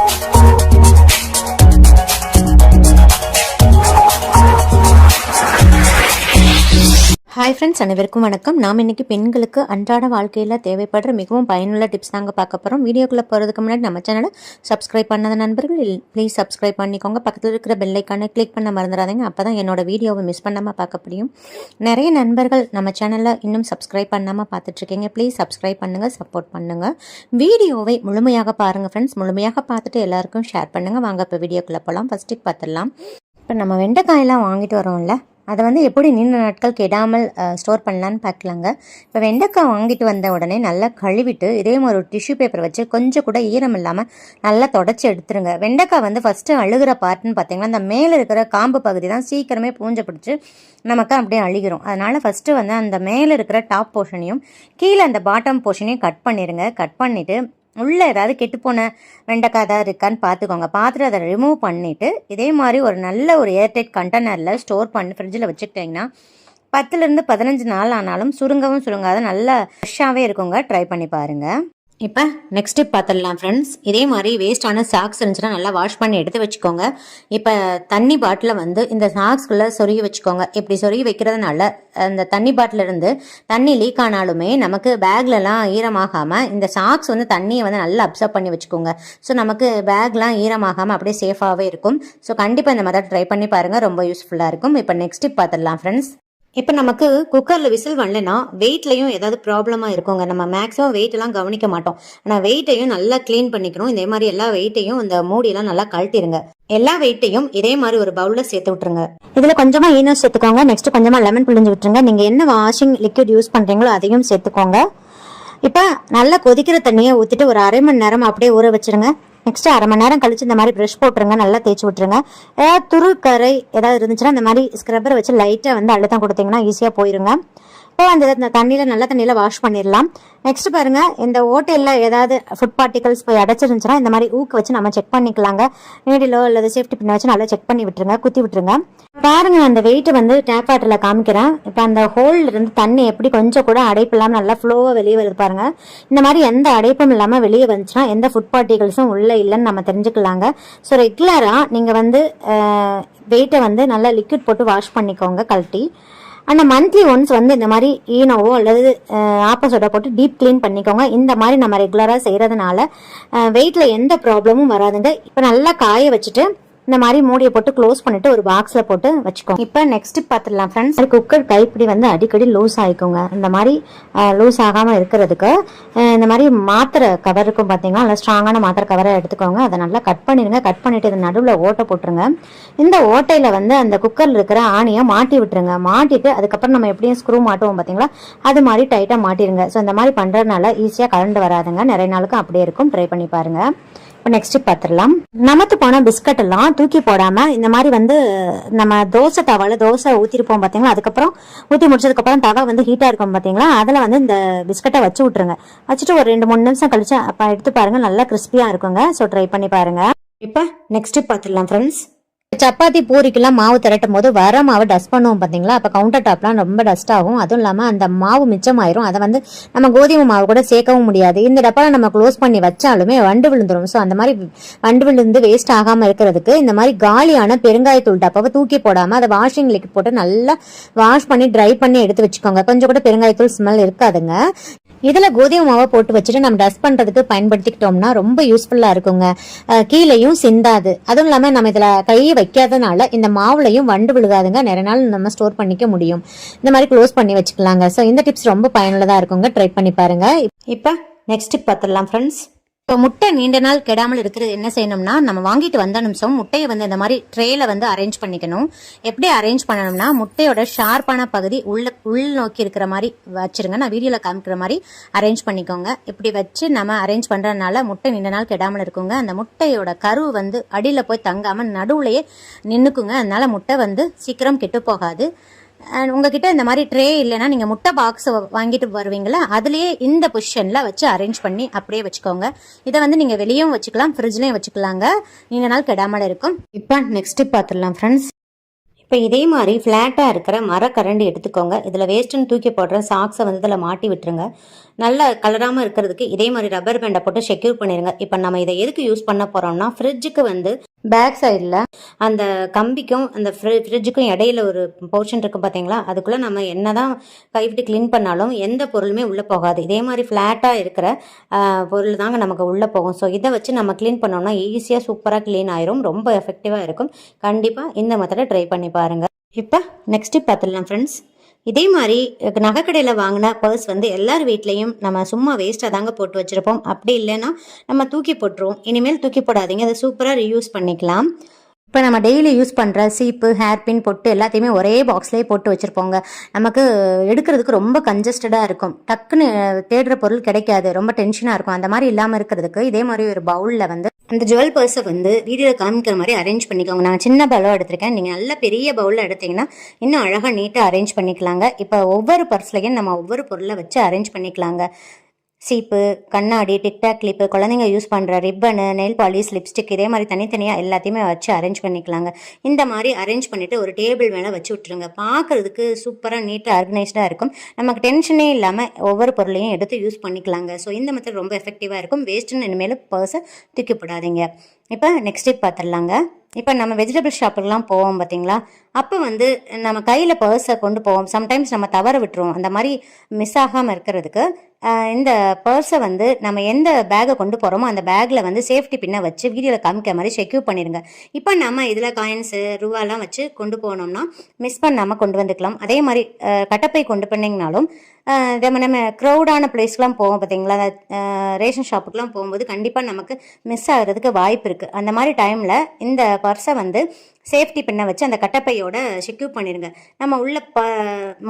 Oh. Friends அனைவருக்கும் வணக்கம். நாம் இன்றைக்கி பெண்களுக்கு அன்றாட வாழ்க்கையில் தேவைப்படுற மிகவும் பயனுள்ள டிப்ஸ் தாங்க பார்க்க போகிறோம் வீடியோக்குள்ளே போகிறதுக்கு முன்னாடி நம்ம சேனலை சப்ஸ்கிரைப் பண்ணாத நண்பர்கள் ப்ளீஸ் சப்ஸ்கிரைப் பண்ணிக்கோங்க. பக்கத்தில் இருக்கிற பெல்லைக்கான கிளிக் பண்ண மறந்துடாதீங்க. அப்போ தான் என்னோட வீடியோவை மிஸ் பண்ணாமல் பார்க்க முடியும். நிறைய நண்பர்கள் நம்ம சேனலில் இன்னும் சப்ஸ்கிரைப் பண்ணாமல் பார்த்துட்ருக்கீங்க ப்ளீஸ் சப்ஸ்கிரைப் பண்ணுங்கள் சப்போர்ட் பண்ணுங்கள் வீடியோவை முழுமையாக பாருங்கள் ஃப்ரெண்ட்ஸ் முழுமையாக பார்த்துட்டு எல்லாருக்கும் ஷேர் பண்ணுங்கள் வாங்க இப்போ வீடியோக்குள்ளே போகலாம் ஃபஸ்ட்டு பார்த்துடலாம். இப்போ நம்ம வெண்டைக்காயெல்லாம் வாங்கிட்டு வரோம்ல. அதை வந்து எப்படி நீண்ட நாட்கள் கெடாமல் ஸ்டோர் பண்ணலான்னு பார்க்கலாங்க இப்போ வெண்டைக்காய் வாங்கிட்டு வந்த உடனே நல்லா கழுவிட்டு இதே மாதிரி ஒரு டிஷ்யூ பேப்பர் வச்சு கொஞ்சம் கூட ஈரம் இல்லாமல் நல்லா தொடச்சி எடுத்துருங்க. வெண்டைக்காய் வந்து ஃபஸ்ட்டு அழுகிற பார்ட்னு பார்த்தீங்கன்னா அந்த மேலே இருக்கிற காம்பு பகுதி தான் சீக்கிரமே பூஞ்சை பிடிச்சி நமக்கு அப்படியே அழுகிறோம் அதனால் ஃபஸ்ட்டு வந்து அந்த மேலே இருக்கிற டாப் போர்ஷனையும் கீழே அந்த பாட்டம் போர்ஷனையும் கட் பண்ணிடுங்க கட் பண்ணிவிட்டு உள்ளே ஏதாவது கெட்டுப்போன வெண்டைக்காய் ஏதாவது இருக்கான்னு பார்த்துக்கோங்க பார்த்துட்டு அதை ரிமூவ் பண்ணிவிட்டு இதே மாதிரி ஒரு நல்ல ஒரு ஏர்டைட் கண்டெய்னரில் ஸ்டோர் பண்ணி ஃப்ரிட்ஜில் வச்சுக்கிட்டிங்கன்னா பத்துலேருந்து பதினஞ்சு நாள் ஆனாலும் சுருங்கவும் சுருங்காத நல்ல ஃப்ரெஷ்ஷாகவே இருக்குங்க. ட்ரை பண்ணி பாருங்கள் இப்போ நெக்ஸ்ட் டிப் பார்த்துடலாம் ஃப்ரெண்ட்ஸ் இதே மாதிரி வேஸ்டான சாக்ஸ் இருந்துச்சுன்னா நல்லா வாஷ் பண்ணி எடுத்து வச்சுக்கோங்க. இப்போ தண்ணி பாட்டில் வந்து இந்த சாக்ஸ்குள்ளே சொருகி வச்சுக்கோங்க. இப்படி சொருகி வைக்கிறதுனால அந்த தண்ணி பாட்டிலிருந்து தண்ணி லீக் ஆனாலுமே நமக்கு பேக்லலாம் ஈரமாகாமல் இந்த சாக்ஸ் வந்து தண்ணியை வந்து நல்லா அப்சர்வ் பண்ணி வச்சுக்கோங்க. ஸோ நமக்கு பேக்லாம் ஈரமாகாமல் அப்படியே சேஃபாகவே இருக்கும். ஸோ கண்டிப்பாக இந்த மாதிரி ட்ரை பண்ணி பாருங்கள் ரொம்ப யூஸ்ஃபுல்லாக இருக்கும். இப்போ நெக்ஸ்ட் டிப் பார்த்துடலாம் ஃப்ரெண்ட்ஸ் இப்போ நமக்கு குக்கரில் விசில் வரலனா வெயிட்லையும் ஏதாவது ப்ராப்ளமாக இருக்குங்க. நம்ம மேக்ஸிமம் வெயிட்டெல்லாம் கவனிக்க மாட்டோம். ஆனால் வெயிட்டையும் நல்லா க்ளீன் பண்ணிக்கணும். இதே மாதிரி எல்லா வெயிட்டையும் இந்த மூடியெல்லாம் நல்லா கழட்டிடுங்க எல்லா வெயிட்டையும் இதே மாதிரி ஒரு பவுலில் சேர்த்து விட்டுருங்க. இதில் கொஞ்சமாக ஈனோ சேர்த்துக்கோங்க. நெக்ஸ்ட் கொஞ்சமாக லெமன் பிழிஞ்சு விட்டுருங்க. நீங்கள் என்ன வாஷிங் லிக்விட் யூஸ் பண்ணுறீங்களோ அதையும் சேர்த்துக்கோங்க. இப்போ நல்லா கொதிக்கிற தண்ணியை ஊற்றிட்டு ஒரு அரை மணி நேரம் அப்படியே ஊற வச்சிருங்க. நெக்ஸ்ட் அரை மணி நேரம் கழிச்சு இந்த மாதிரி ப்ரஷ் போட்டுருங்க நல்லா தேய்ச்சி விட்டுருங்க. ஏதாவது துரு கரை ஏதாவது இருந்துச்சுன்னா இந்த மாதிரி ஸ்க்ரப்பர் வச்சு லைட்டாக வந்து அழுத்தம் கொடுத்தீங்கன்னா ஈஸியாக போயிருங்க. இப்போ அந்த தண்ணியில் நல்ல தண்ணியில் வாஷ் பண்ணிடலாம். நெக்ஸ்ட் பாருங்க இந்த ஓட்டையில் ஏதாவது ஃபுட் பார்ட்டிகல்ஸ் போய் அடைச்சிருந்துச்சுன்னா இந்த மாதிரி ஊக்க வச்சு நம்ம செக் பண்ணிக்கலாங்க. நீடிலோ அல்லது சேஃப்டி பின்ன வச்சு நல்லா செக் பண்ணி விட்டுருங்க குத்தி விட்டுருங்க. பாருங்க அந்த வெயிட் வந்து டேப் வாட்டரில் காமிக்கிறேன். இப்போ அந்த ஹோல்ல இருந்து தண்ணி எப்படி கொஞ்சம் கூட அடைப்பு இல்லாமல் நல்லா ஃப்ளோவாக வெளியே வருது பாருங்க. இந்த மாதிரி எந்த அடைப்பும் இல்லாமல் வெளியே வந்துச்சுன்னா எந்த ஃபுட் பார்ட்டிகல்ஸும் உள்ளே இல்லைன்னு நம்ம தெரிஞ்சுக்கலாங்க. ஸோ ரெகுலராக நீங்கள் வந்து வெயிட்டை வந்து நல்லா லிக்விட் போட்டு வாஷ் பண்ணிக்கோங்க கழட்டி. ஆனால் மந்த்லி ஒன்ஸ் வந்து இந்த மாதிரி ஈனோவோ அல்லது ஆப்போசோட போட்டு டீப் க்ளீன் பண்ணிக்கோங்க. இந்த மாதிரி நம்ம ரெகுலராக செய்கிறதுனால வெயிட்டில் எந்த ப்ராப்ளமும் வராதுங்க. இப்போ நல்லா காய வச்சுட்டு இந்த மாதிரி மூடியை போட்டு க்ளோஸ் பண்ணிட்டு ஒரு பாக்ஸில் போட்டு வச்சுக்கோங்க இப்போ நெக்ஸ்ட் பார்த்துடலாம் ஃப்ரெண்ட்ஸ் குக்கர் கைப்பிடி வந்து அடிக்கடி லூஸ் ஆகிக்கோங்க இந்த மாதிரி லூஸ் ஆகாமல் இருக்கிறதுக்கு இந்த மாதிரி மாத்திரை கவர் இருக்கும் பார்த்தீங்கன்னா நல்லா ஸ்ட்ராங்கான மாத்திரை கவரை எடுத்துக்கோங்க. அதை நல்லா கட் பண்ணிடுங்க. கட் பண்ணிட்டு இது நடுவில் ஓட்டை போட்டுருங்க. இந்த ஓட்டையில் வந்து அந்த குக்கரில் இருக்கிற ஆணியை மாட்டி விட்டுருங்க. மாட்டிட்டு அதுக்கப்புறம் நம்ம எப்படியும் ஸ்க்ரூ மாட்டுவோம் பார்த்தீங்களா அது மாதிரி டைட்டாக மாட்டிடுங்க ஸோ இந்த மாதிரி பண்ணுறதுனால ஈஸியாக கரண்ட் வராதுங்க. நிறைய நாளுக்கு அப்படியே இருக்கும். ட்ரை பண்ணி பாருங்க. இப்போ நெக்ஸ்ட் பார்த்துடலாம் நமத்து போன பிஸ்கட் எல்லாம் தூக்கி போடாம இந்த மாதிரி வந்து நம்ம தோசை தவால தோசை ஊத்திருப்போம் பாத்தீங்களா? அதுக்கப்புறம் ஊற்றி முடிச்சதுக்கப்புறம் தவா வந்து ஹீட்டாக இருக்கும் பார்த்தீங்களா அதில் வந்து இந்த பிஸ்கட்டை வச்சு விட்ருங்க வச்சுட்டு ஒரு ரெண்டு மூணு நிமிஷம் கழிச்சு அப்போ எடுத்து பாருங்க நல்லா கிறிஸ்பியா இருக்குங்க. ஸோ ட்ரை பண்ணி பாருங்க. இப்போ நெக்ஸ்ட் பார்த்துடலாம் ஃப்ரெண்ட்ஸ் சப்பாத்தி பூரிக்கெல்லாம் மாவு திரட்டும் போது வர மாவு டஸ்ட் பண்ணுவோம் பார்த்தீங்களா? அப்போ கவுண்டர் டாப்லாம் ரொம்ப டஸ்ட் ஆகும். அதுவும் இல்லாமல் அந்த மாவு மிச்சமாயிரும். அதை வந்து நம்ம கோதுமை மாவு கூட சேர்க்கவும் முடியாது. இந்த டப்பாவில் நம்ம க்ளோஸ் பண்ணி வச்சாலுமே வண்டு விழுந்துரும். ஸோ அந்த மாதிரி வண்டு விழுந்து வேஸ்ட் ஆகாமல் இருக்கிறதுக்கு இந்த மாதிரி காலியான பெருங்காயத்தூள் டப்பாவை தூக்கி போடாமல் அதை வாஷிங் லிக்விட் போட்டு நல்லா வாஷ் பண்ணி ட்ரை பண்ணி எடுத்து வச்சுக்கோங்க. கொஞ்சம் கூட பெருங்காயத்தூள் ஸ்மெல் இருக்காதுங்க. இதில் கோதுமை மாவை போட்டு வச்சுட்டு நம்ம டஸ்ட் பண்ணுறதுக்கு பயன்படுத்திக்கிட்டோம்னா ரொம்ப யூஸ்ஃபுல்லாக இருக்குங்க. கீழையும் கீழேயும் சிந்தாது. அதுவும் இல்லாமல் நம்ம இதில் கையை வைக்காதனால இந்த மாவுலையும் வண்டு விழுகாதுங்க. நிறைய நாள் நம்ம ஸ்டோர் பண்ணிக்க முடியும். இந்த மாதிரி க்ளோஸ் பண்ணி வச்சுக்கலாங்க. ஸோ இந்த டிப்ஸ் ரொம்ப பயனுள்ளதாக இருக்குங்க. ட்ரை பண்ணி பாருங்க. இப்போ நெக்ஸ்ட் டிப் பார்த்துடலாம் ஃப்ரெண்ட்ஸ் இப்போ முட்டை நீண்ட நாள் கெடாமல் இருக்கிறது என்ன செய்யணும்னா நம்ம வாங்கிட்டு வந்த நிமிஷம் முட்டையை வந்து இந்த மாதிரி ட்ரேல வந்து அரேஞ்ச் பண்ணிக்கணும். எப்படி அரேஞ்ச் பண்ணணும்னா முட்டையோட ஷார்ப்பான பகுதி உள்ள உள் நோக்கி இருக்கிற மாதிரி வச்சிருங்க. நான் வீடியோவில் காமிக்கிற மாதிரி அரேஞ்ச் பண்ணிக்கோங்க. இப்படி வச்சு நம்ம அரேஞ்ச் பண்ணுறதுனால முட்டை நீண்ட நாள் கெடாமல் இருக்குங்க. அந்த முட்டையோட கரு வந்து அடியில் போய் தங்காமல் நடுவுலையே நின்றுக்குங்க அதனால முட்டை வந்து சீக்கிரம் கெட்டு போகாது. உங்ககிட்ட இந்த மாதிரி ட்ரே இல்லைன்னா நீங்கள் முட்டை பாக்ஸ் வாங்கிட்டு வருவீங்களா அதுலேயே இந்த பொசிஷனில் வச்சு அரேஞ்ச் பண்ணி அப்படியே வச்சுக்கோங்க. இதை வந்து நீங்கள் வெளியும் வச்சுக்கலாம் ஃப்ரிட்ஜ்லேயும் வச்சுக்கலாங்க. நீண்ட நாள் கெடாமல் இருக்கும். இப்போ நெக்ஸ்ட் பார்த்துடலாம் ஃப்ரெண்ட்ஸ் இப்போ இதே மாதிரி ஃப்ளாட்டாக இருக்கிற மரக்கரண்டி எடுத்துக்கோங்க. இதில் வேஸ்ட்டுன்னு தூக்கி போடுற சாக்ஸை வந்து இதில் மாட்டி விட்டுருங்க. நல்லா கலராமல் இருக்கிறதுக்கு இதே மாதிரி ரப்பர் பேண்டை போட்டு செக்யூர் பண்ணிடுங்க இப்போ நம்ம இதை எதுக்கு யூஸ் பண்ண போகிறோம்னா ஃப்ரிட்ஜுக்கு வந்து பேக் சைடில் அந்த கம்பிக்கும் அந்த ஃப்ரி ஃப்ரிட்ஜுக்கும் இடையில ஒரு போர்ஷன் இருக்குது பார்த்தீங்களா அதுக்குள்ளே நம்ம என்ன தான் கைவிட்டு க்ளீன் பண்ணாலும் எந்த பொருளுமே உள்ளே போகாது. இதே மாதிரி ஃப்ளாட்டாக இருக்கிற பொருள் தாங்க நமக்கு உள்ளே போகும். ஸோ இதை வச்சு நம்ம க்ளீன் பண்ணோம்னா ஈஸியாக சூப்பராக க்ளீன் ஆயிரும். ரொம்ப எஃபெக்டிவாக இருக்கும். கண்டிப்பாக இந்த மெத்தடை ட்ரை பண்ணி பாருங்கள் இப்போ நெக்ஸ்ட்டு பார்த்துடலாம் ஃப்ரெண்ட்ஸ் இதே மாதிரி நகைக்கடையில் வாங்கின பர்ஸ் வந்து எல்லார் வீட்லேயும் நம்ம சும்மா வேஸ்ட்டாக தாங்க போட்டு வச்சுருப்போம். அப்படி இல்லைன்னா நம்ம தூக்கி போட்டுருவோம். இனிமேல் தூக்கி போடாதீங்க. அதை சூப்பராக ரீயூஸ் பண்ணிக்கலாம். இப்போ நம்ம டெய்லி யூஸ் பண்ணுற சீப்பு ஹேர் பின் பொட்டு எல்லாத்தையுமே ஒரே பாக்ஸ்லேயே போட்டு வச்சுருப்போங்க. நமக்கு எடுக்கிறதுக்கு ரொம்ப கன்ஜஸ்டடாக இருக்கும். டக்குன்னு தேடுற பொருள் கிடைக்காது. ரொம்ப டென்ஷனாக இருக்கும். அந்த மாதிரி இல்லாமல் இருக்கிறதுக்கு இதே மாதிரி ஒரு பவுலில் வந்து அந்த ஜுவல் பர்ஸை வந்து வீடியோவில் காமிக்கிற மாதிரி அரேஞ்ச் பண்ணிக்கோங்க. நான் சின்ன பவுலாக எடுத்திருக்கேன். நீங்கள் நல்ல பெரிய பவுலில் எடுத்தீங்கன்னா இன்னும் அழகாக நீட்டாக அரேஞ்ச் பண்ணிக்கலாங்க. இப்போ ஒவ்வொரு பர்ஸ்லையும் நம்ம ஒவ்வொரு பொருளை வச்சு அரேஞ்ச் பண்ணிக்கலாங்க. சீப்பு கண்ணாடி டிக்டாக் கிளிப்பு குழந்தைங்க யூஸ் பண்ணுற ரிப்பனு நெயில் பாலிஷ் லிப்ஸ்டிக் இதே மாதிரி தனித்தனியாக எல்லாத்தையுமே வச்சு அரேஞ்ச் பண்ணிக்கலாங்க. இந்த மாதிரி அரேஞ்ச் பண்ணிவிட்டு ஒரு டேபிள் மேலே வச்சு விட்ருங்க பார்க்குறதுக்கு சூப்பராக நீட்டாக ஆர்கனைஸ்டாக இருக்கும். நமக்கு டென்ஷனே இல்லாமல் ஒவ்வொரு பொருளையும் எடுத்து யூஸ் பண்ணிக்கலாங்க. ஸோ இந்த மெத்தட் ரொம்ப எஃபெக்டிவாக இருக்கும். வேஸ்ட்டுன்னு இனிமேல் பர்ஸை தூக்கிப்படாதீங்க. இப்போ நெக்ஸ்ட் டிப் பார்த்துடலாங்க இப்போ நம்ம வெஜிடபிள் ஷாப்புக்கெலாம் போவோம் பார்த்தீங்களா அப்போ வந்து நம்ம கையில் பர்ஸை கொண்டு போவோம். சம்டைம்ஸ் நம்ம தவற விட்டுருவோம். அந்த மாதிரி மிஸ் ஆகாமல் இருக்கிறதுக்கு இந்த பர்ஸை வந்து நம்ம எந்த பேக்கை கொண்டு போகிறோமோ அந்த பேக்கில் வந்து சேஃப்டி பின்னை வச்சு வீடியோவில் காமிக்கிற மாதிரி செக்யூர் பண்ணிடுங்க. இப்போ நம்ம இதில் காயின்ஸு ரூபாலாம் வச்சு கொண்டு போனோம்னா மிஸ் பண்ணாமல் கொண்டு வந்துக்கலாம். அதே மாதிரி கட்டப்பை கொண்டு பண்ணிங்கனாலும் நம்ம நம்ம க்ரௌடான பிளேஸ்க்கெலாம் போவோம் பார்த்தீங்களா ரேஷன் ஷாப்புக்கெலாம் போகும்போது கண்டிப்பாக நமக்கு மிஸ் ஆகிறதுக்கு வாய்ப்பு இருக்குது இருக்குது அந்த மாதிரி டைமில் இந்த பர்ஸை வந்து சேஃப்டி பின்னை வச்சு அந்த கட்டப்பையோட செக்யூர் பண்ணிடுங்க. நம்ம உள்ள ப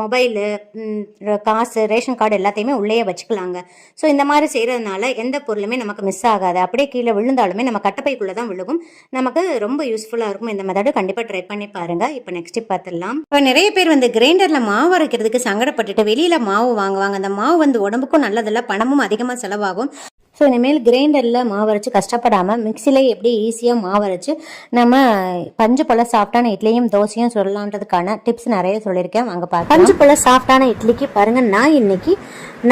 மொபைலு காசு ரேஷன் கார்டு எல்லாத்தையுமே உள்ளேயே வச்சுக்கலாங்க. ஸோ இந்த மாதிரி செய்கிறதுனால எந்த பொருளுமே நமக்கு மிஸ் ஆகாது. அப்படியே கீழே விழுந்தாலுமே நம்ம கட்டப்பைக்குள்ளே தான் விழுகும். நமக்கு ரொம்ப யூஸ்ஃபுல்லாக இருக்கும். இந்த மெத்தடு கண்டிப்பாக ட்ரை பண்ணி பாருங்கள் இப்போ நெக்ஸ்ட் பார்த்துடலாம். இப்போ நிறைய பேர் வந்து கிரைண்டரில் மாவு அரைக்கிறதுக்கு சங்கடப்பட்டுட்டு வெளியில் மாவு வாங்குவாங்க. அந்த மாவு வந்து உடம்புக்கும் நல்லதில்ல பணமும் அதிகமாக செலவாகும். ஸோ இனிமேல் கிரைண்டரில் மாவு அரைச்சு கஷ்டப்படாமல் மிக்சியில் எப்படி ஈஸியாக மாவரைச்சு நம்ம பஞ்சு போல் சாஃப்டான இட்லியும் தோசையும் சொல்லலான்றதுக்கான டிப்ஸ் நிறைய சொல்லியிருக்கேன். வாங்க பார்க்கலாம். பஞ்சு போல் சாஃப்டான இட்லிக்கு பாருங்கள் நான் இன்னைக்கு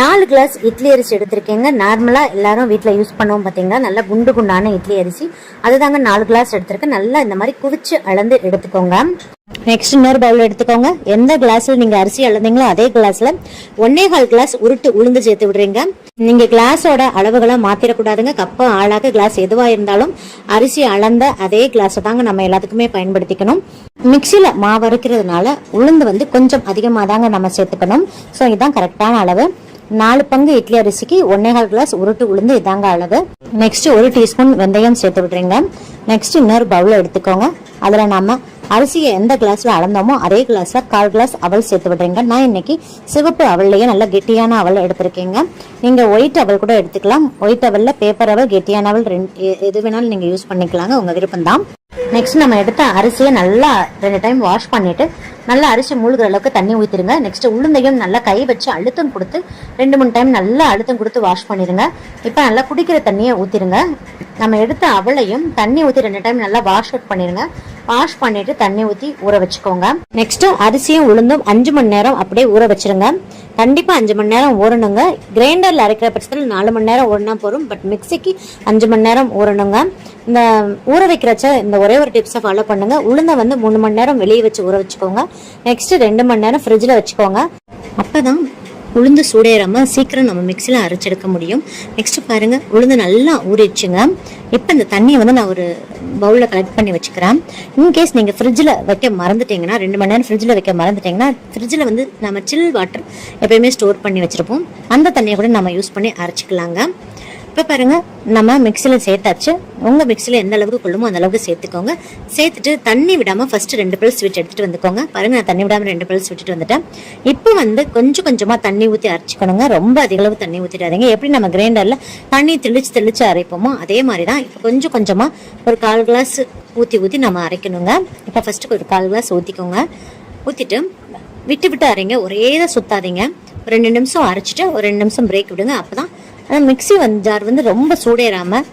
நாலு கிளாஸ் இட்லி அரிசி எடுத்திருக்கேங்க. நார்மலாக எல்லாரும் வீட்டில் யூஸ் பண்ணுவோம் பார்த்தீங்கன்னா நல்லா குண்டு குண்டான இட்லி அரிசி. அதுதாங்க நாலு கிளாஸ் எடுத்திருக்கேன். நல்லா இந்த மாதிரி குவிச்சு அளந்து எடுத்துக்கோங்க. நெக்ஸ்ட் இன்னொரு பவுல் எடுத்துக்கோங்க. எந்த கிளாஸில் நீங்கள் அரிசி அளந்தீங்களோ அதே கிளாஸில் ஒன்னே கால் கிளாஸ் உருட்டு உளுந்து சேர்த்து விடுறீங்க. நீங்கள் கிளாஸோட அளவுகளை மாற்றிடக்கூடாதுங்க கப்பு ஆளாக கிளாஸ் எதுவாக இருந்தாலும் அரிசி அளந்த அதே கிளாஸை தாங்க நம்ம எல்லாத்துக்குமே பயன்படுத்திக்கணும். மிக்சியில் மாவு அரைக்கிறதுனால உளுந்து வந்து கொஞ்சம் அதிகமாக தாங்க நம்ம சேர்த்துக்கணும். ஸோ இதுதான் கரெக்டான அளவு. நாலு பங்கு இட்லி அரிசிக்கு ஒன்னேகால் கிளாஸ் உருட்டு உளுந்து இதாங்க அளவு. நெக்ஸ்ட் ஒரு டீஸ்பூன் வெந்தயம் சேர்த்து விடுறீங்க. நெக்ஸ்ட் இன்னொரு பவுல் எடுத்துக்கோங்க. அதில் நம்ம அரிசியை எந்த கிளாஸ்ல அளந்தோமோ அதே கிளாஸ்ல கால் கிளாஸ் அவல் சேர்த்து விடுறீங்க. நான் இன்னைக்கு சிவப்பு அவல்லையே நல்ல கெட்டியான அவல் எடுத்திருக்கீங்க. நீங்க ஒயிட் அவல் கூட எடுத்துக்கலாம். ஒயிட் அவல்ல பேப்பர் அவல் கெட்டியான அவல் ரெண்டு எது வேணாலும் நீங்க யூஸ் பண்ணிக்கலாங்க. உங்க விருப்பம்தான். நெக்ஸ்ட் நம்ம எடுத்த அரிசியை நல்லா ரெண்டு டைம் வாஷ் பண்ணிட்டு நல்லா அரிசி மூழ்கிற அளவுக்கு தண்ணி ஊற்றிடுங்க நெக்ஸ்ட் உளுந்தையும் நல்லா கை வச்சு அழுத்தம் கொடுத்து ரெண்டு மூணு டைம் நல்லா அழுத்தம் கொடுத்து வாஷ் பண்ணிடுங்க. இப்போ நல்லா குடிக்கிற தண்ணியை ஊற்றிடுங்க நம்ம எடுத்த அவளையும் தண்ணி ஊற்றி ரெண்டு டைம் நல்லா வாஷ் அவுட் பண்ணிடுங்க. வாஷ் பண்ணிட்டு தண்ணி ஊற்றி ஊற வச்சுக்கோங்க. நெக்ஸ்ட்டு அரிசியும் உளுந்தும் அஞ்சு மணி நேரம் அப்படியே ஊற வச்சிருங்க. கண்டிப்பாக அஞ்சு மணி நேரம் ஊறணுங்க கிரைண்டரில் அரைக்கிற பட்சத்தில் நாலு மணி நேரம் ஊறினா போகும் பட் மிக்சிக்கு அஞ்சு மணி நேரம் ஊறணுங்க இந்த ஊற வைக்கிறச்ச இந்த ஒரே ஒரு டிப்ஸை ஃபாலோ பண்ணுங்க. உளுந்தை வந்து மூணு மணி நேரம் வெளியே வச்சு ஊற வச்சுக்கோங்க. நெக்ஸ்ட்டு ரெண்டு மணி நேரம் ஃப்ரிட்ஜில் வச்சுக்கோங்க. அப்பதான் உளுந்து சூடேறாமல் சீக்கிரம் நம்ம மிக்சியில் அரைச்செடுக்க முடியும். நெக்ஸ்ட் பாருங்கள் உளுந்து நல்லா ஊறிடுச்சுங்க. இப்போ இந்த தண்ணியை வந்து நான் ஒரு பவுலில் கலெக்ட் பண்ணி வச்சுக்கிறேன். இன்கேஸ் நீங்கள் ஃப்ரிட்ஜில் வைக்க மறந்துட்டீங்கன்னா ரெண்டு மணி நேரம் ஃப்ரிட்ஜில் வைக்க மறந்துட்டீங்கன்னா ஃப்ரிட்ஜில் வந்து நம்ம சில் வாட்டர் எப்பயுமே ஸ்டோர் பண்ணி வச்சுருப்போம். அந்த தண்ணியை கூட நம்ம யூஸ் பண்ணி அரைச்சிக்கலாங்க. இப்போ பாருங்கள் நம்ம மிக்சியில் சேர்த்தாச்சு. உங்கள் மிக்சியில் எந்த அளவுக்கு கொள்ளுமோ அந்த அளவுக்கு சேர்த்துக்கோங்க. சேர்த்துட்டு தண்ணி விடாமல் ஃபஸ்ட்டு ரெண்டு பில் ஸ்வீட் எடுத்துகிட்டு வந்துக்கோங்க. பாருங்கள் நான் தண்ணி விடாமல் ரெண்டு பில் விட்டுட்டு வந்துட்டேன். இப்போ வந்து கொஞ்சம் கொஞ்சமாக தண்ணி ஊற்றி அரைச்சிக்கணுங்க. ரொம்ப அதிக அளவு தண்ணி ஊற்றிடாதீங்க எப்படி நம்ம கிரைண்டரில் தண்ணி தெளிச்சு தெளிச்சு அரைப்போமோ அதே மாதிரி தான் இப்போ கொஞ்சம் கொஞ்சமாக ஒரு கால் கிளாஸ் ஊற்றி ஊற்றி நம்ம அரைக்கணுங்க. இப்போ ஃபஸ்ட்டு ஒரு கால் கிளாஸ் ஊற்றிக்கோங்க ஊற்றிட்டு விட்டு விட்டு அரைங்க. ஒரே தான் சுத்தாதீங்க. ஒரு ரெண்டு நிமிஷம் அரைச்சிட்டு ஒரு ரெண்டு நிமிஷம் பிரேக் விடுங்க. அப்போ தான் ஆனால் மிக்ஸி வந்து ஜார் வந்து ரொம்ப சூடேறாமல்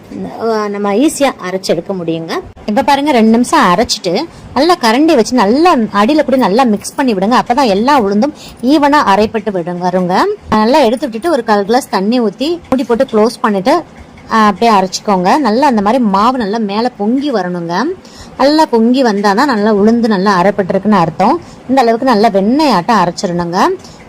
நம்ம ஈஸியாக அரைச்சி எடுக்க முடியுங்க. இப்போ பாருங்கள் ரெண்டு நிமிஷம் அரைச்சிட்டு நல்லா கரண்டி வச்சு நல்லா அடியில் கூட நல்லா மிக்ஸ் பண்ணி விடுங்க. அப்போ தான் எல்லா உளுந்தும் ஈவனாக அரைப்பட்டு விடுங்க வருங்க. நல்லா எடுத்து விட்டுட்டு ஒரு கால் கிளாஸ் தண்ணி ஊற்றி மூடி போட்டு க்ளோஸ் பண்ணிவிட்டு அப்படியே அரைச்சிக்கோங்க. நல்லா அந்த மாதிரி மாவு நல்லா மேலே பொங்கி வரணுங்க. நல்லா பொங்கி வந்தால் தான் நல்லா உளுந்து நல்லா அரைப்பட்டிருக்குன்னு அர்த்தம். இந்த அளவுக்கு நல்லா வெண்ணெயாட்டம் அரைச்சிடணுங்க.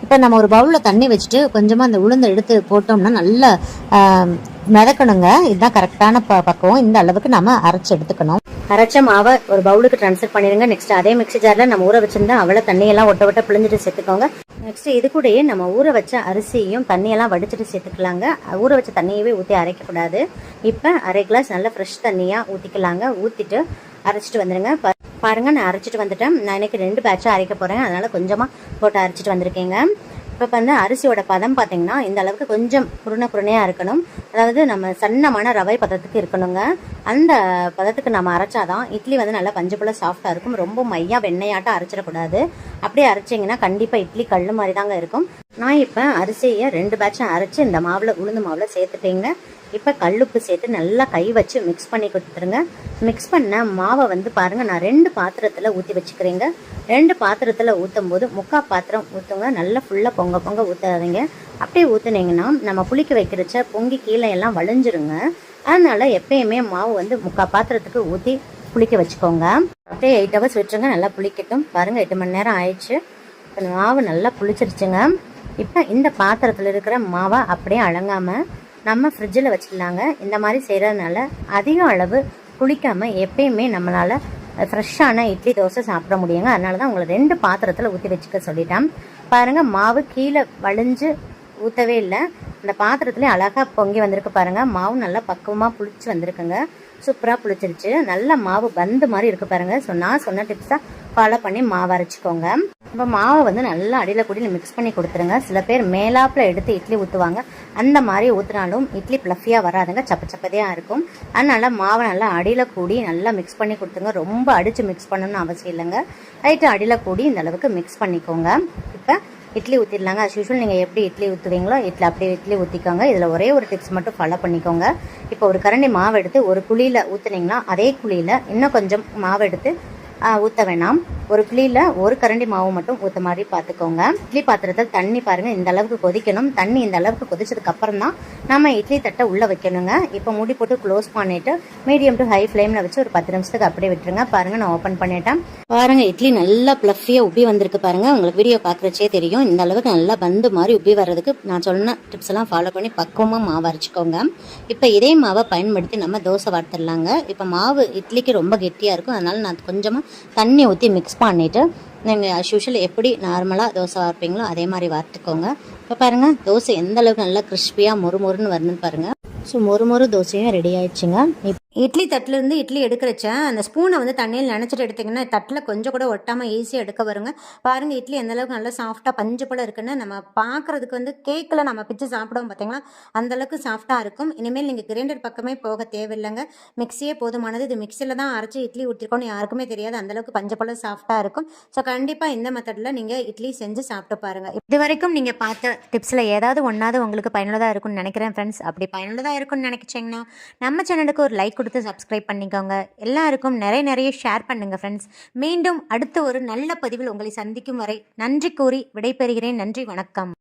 இப்போ நம்ம ஒரு பவுலில் தண்ணி வச்சுட்டு கொஞ்சமாக அந்த உளுந்தை எடுத்து போட்டோம்னா நல்லா ஆஹ், மிதக்கணுங்க. இதுதான் கரெக்டான ப பக்குவம். இந்த அளவுக்கு நம்ம அரைச்சி எடுத்துக்கணும். அரைச்ச மாவை ஒரு பவுலுக்கு ட்ரான்ஸ்ஃபர் பண்ணிடுங்க. நெக்ஸ்ட் அதே மிக்ஸி ஜாரில் நம்ம ஊற வச்சிருந்தா அவ்வளோ தண்ணியெல்லாம் ஒட்ட ஒட்ட பிழிஞ்சிட்டு சேர்த்துக்கோங்க. நெக்ஸ்ட் இது கூடயே நம்ம ஊற வச்ச அரிசியும் தண்ணியெல்லாம் வடிச்சிட்டு சேர்த்துக்கலாங்க. ஊற வச்ச தண்ணியவே ஊற்றி அரைக்கக்கூடாது. இப்போ அரை கிளாஸ் நல்ல ஃப்ரெஷ் தண்ணியாக ஊற்றிக்கலாங்க ஊற்றிட்டு அரைச்சிட்டு வந்துடுங்க பா- பாருங்க நான் அரைச்சிட்டு வந்துட்டேன். நான் இன்னைக்கு ரெண்டு பேட்சாக அரைக்க போகிறேன் அதனால கொஞ்சமாக போட்டு அரைச்சிட்டு வந்திருக்கேங்க. இப்போ வந்து அரிசியோட பதம் பார்த்தீங்கன்னா இந்த அளவுக்கு கொஞ்சம் குருணை குருணையாக இருக்கணும். அதாவது நம்ம சன்னமான ரவை பதத்துக்கு இருக்கணுங்க. அந்த பதத்துக்கு நம்ம அரைச்சாதான் இட்லி வந்து நல்லா பஞ்சு போல சாஃப்டாக இருக்கும். ரொம்ப மையாக வெண்ணையாட்டம் அரைச்சிடக்கூடாது. அப்படியே அரைச்சிங்கன்னா கண்டிப்பாக இட்லி கல் மாதிரி தாங்க இருக்கும். நான் இப்போ அரிசியை ரெண்டு பேட்சும் அரைச்சி இந்த மாவில் உளுந்து மாவில் சேர்த்துட்டேங்க. இப்போ கல்லுப்பு சேர்த்து நல்லா கை வச்சு மிக்ஸ் பண்ணி கொடுத்துருங்க. மிக்ஸ் பண்ண மாவை வந்து பாருங்கள் நான் ரெண்டு பாத்திரத்தில் ஊற்றி வச்சுக்கிறேங்க. ரெண்டு பாத்திரத்தில் ஊற்றும் போது முக்கால் பாத்திரம் ஊற்றுங்க நல்லா ஃபுல்லாக பொங்க பொங்க ஊற்றாதீங்க அப்படியே ஊற்றுனீங்கன்னா நம்ம புளிக்க வைக்கிறச்ச பொங்கி கீழே எல்லாம் வளைஞ்சிருங்க அதனால் எப்பயுமே மாவு வந்து முக்கால் பாத்திரத்துக்கு ஊற்றி புளிக்க வச்சுக்கோங்க. அப்படியே எயிட் ஹவர்ஸ் விட்டுருங்க நல்லா புளிக்கட்டும். பாருங்கள் எட்டு மணி நேரம் ஆயிடுச்சு. இப்போ மாவு நல்லா புளிச்சிருச்சுங்க. இப்போ இந்த பாத்திரத்தில் இருக்கிற மாவை அப்படியே அழங்காமல் நம்ம ஃப்ரிட்ஜில் வச்சிடலாங்க இந்த மாதிரி செய்கிறதுனால அதிக அளவு குளிக்காமல் எப்பயுமே நம்மளால் ஃப்ரெஷ்ஷான இட்லி தோசை சாப்பிட முடியுங்க. அதனால தான் உங்களை ரெண்டு பாத்திரத்தில் ஊற்றி வச்சுக்க சொல்லிட்டேன். பாருங்கள் மாவு கீழே வழிஞ்சு ஊற்றவே இல்லை. அந்த பாத்திரத்துலேயே அழகாக பொங்கி வந்திருக்கு பாருங்கள் மாவு நல்லா பக்குவமாக புளிச்சு வந்திருக்குங்க. சூப்பராக புளிச்சிருச்சு. நல்ல மாவு பந்து மாதிரி இருக்குது பாருங்க. ஸோ நான் சொன்ன டிப்ஸாக ஃபாலோ பண்ணி மாவு அரைச்சிக்கோங்க. இப்போ மாவை வந்து நல்லா அடியில் கூடியில் மிக்ஸ் பண்ணி கொடுத்துருங்க. சில பேர் மேலாப்பில் எடுத்து இட்லி ஊற்றுவாங்க அந்த மாதிரி ஊற்றினாலும் இட்லி ப்ளஃபியாக வராதுங்க. சப்ப சப்பதையாக இருக்கும். அதனால மாவை நல்லா அடியில் கூடி நல்லா மிக்ஸ் பண்ணி கொடுத்துருங்க. ரொம்ப அடித்து மிக்ஸ் பண்ணணும்னு அவசியம் இல்லைங்க. ரைட்டு அடியில் கூடி இந்த அளவுக்கு மிக்ஸ் பண்ணிக்கோங்க. இப்போ இட்லி ஊற்றிடலாங்க அஸ் யூஷுவல் நீங்கள் எப்படி இட்லி ஊற்றுவீங்களோ இட்லி அப்படியே இட்லி ஊற்றிக்கோங்க இதில் ஒரே ஒரு டிப்ஸ் மட்டும் ஃபாலோ பண்ணிக்கோங்க. இப்போ ஒரு கரண்டி மாவு எடுத்து ஒரு குழியில் ஊற்றுனீங்கன்னா அதே குழியில் இன்னும் கொஞ்சம் மாவு எடுத்து ஊற்ற வேணாம். ஒரு குழியில் ஒரு கரண்டி மாவு மட்டும் ஊற்ற மாதிரி பார்த்துக்கோங்க இட்லி பாத்திரத்தில் தண்ணி பாருங்கள் இந்த அளவுக்கு கொதிக்கணும். தண்ணி இந்த அளவுக்கு கொதிச்சதுக்கு அப்புறம் தான் நம்ம இட்லி தட்டை உள்ளே வைக்கணுங்க. இப்போ மூடி போட்டு க்ளோஸ் பண்ணிவிட்டு மீடியம் டு ஹை ஃப்ளேமில் வச்சு ஒரு பத்து நிமிஷத்துக்கு அப்படியே விட்டுருங்க. பாருங்கள் நான் ஓப்பன் பண்ணிட்டேன். பாருங்க இட்லி நல்லா ப்ளஃபியாக உப்பி வந்திருக்கு பாருங்கள் உங்களுக்கு வீடியோ பார்க்குறச்சே தெரியும். இந்த அளவுக்கு நல்லா பந்து மாதிரி உப்பி வர்றதுக்கு நான் சொன்ன டிப்ஸ் எல்லாம் ஃபாலோ பண்ணி பக்குவமாக மாவு அரைச்சிக்கோங்க. இப்போ இதே மாவை பயன்படுத்தி நம்ம தோசை வார்த்துடலாங்க இப்போ மாவு இட்லிக்கு ரொம்ப கெட்டியாக இருக்கும். அதனால் நான் கொஞ்சமாக தண்ணி ஊற்றி மிக்ஸ் பண்ணிவிட்டு நீங்கள் அஸ் யூஷுவல் எப்படி நார்மலாக தோசை வார்ப்பீங்களோ அதே மாதிரி வார்த்துக்கோங்க இப்போ பாருங்கள் தோசை எந்த அளவுக்கு நல்லா கிறிஸ்பியாக மொறு மொறுன்னு வரணும்னு பாருங்கள் ஸோ மொறு மொறு தோசையும் ரெடி ஆயிடுச்சுங்க. இட்லி தட்டிலேருந்து இட்லி எடுக்கிறச்ச அந்த ஸ்பூனை வந்து தண்ணியில் நினச்சிட்டு எடுத்திங்கன்னா தட்டில் கொஞ்சம் கூட ஒட்டாமல் ஈஸியாக எடுக்க வருங்க. பாருங்கள் இட்லி எந்தளவுக்கு நல்லா சாஃப்டாக பஞ்சு போல இருக்குன்னு நம்ம பார்க்குறதுக்கு வந்து கேக்கில் நம்ம பிச்சு சாப்பிடுவோம் பார்த்தீங்களா அந்தளவுக்கு சாஃப்டாக இருக்கும். இனிமேல் நீங்கள் கிரைண்டர் பக்கமே போக தேவையில்லைங்க. மிக்ஸியே போதுமானது. இது மிக்சியில் தான் அரைச்சி இட்லி ஊற்றிருக்கோன்னு யாருக்குமே தெரியாது. அந்த அளவுக்கு பஞ்சு போல சாஃப்டாக இருக்கும். ஸோ கண்டிப்பாக இந்த மெத்தடில் நீங்கள் இட்லி செஞ்சு சாப்பிட்டு பாருங்கள் இது வரைக்கும் நீங்கள் பார்த்த டிப்ஸில் ஏதாவது ஒன்றாவது உங்களுக்கு பயனுள்ளதாக இருக்கும்னு நினைக்கிறேன் ஃப்ரெண்ட்ஸ் அப்படி பயனுள்ளதாக இருக்கும்னு நினைக்கிச்சிங்கன்னா நம்ம சேனலுக்கு ஒரு லைக் கொடுத்து சப்ஸ்கிரைப் பண்ணிக்கோங்க. எல்லாருக்கும் நிறைய நிறைய ஷேர் பண்ணுங்கள் ஃப்ரெண்ட்ஸ் மீண்டும் அடுத்த ஒரு நல்ல பதிவில் உங்களை சந்திக்கும் வரை நன்றி கூறி விடைபெறுகிறேன். நன்றி வணக்கம்.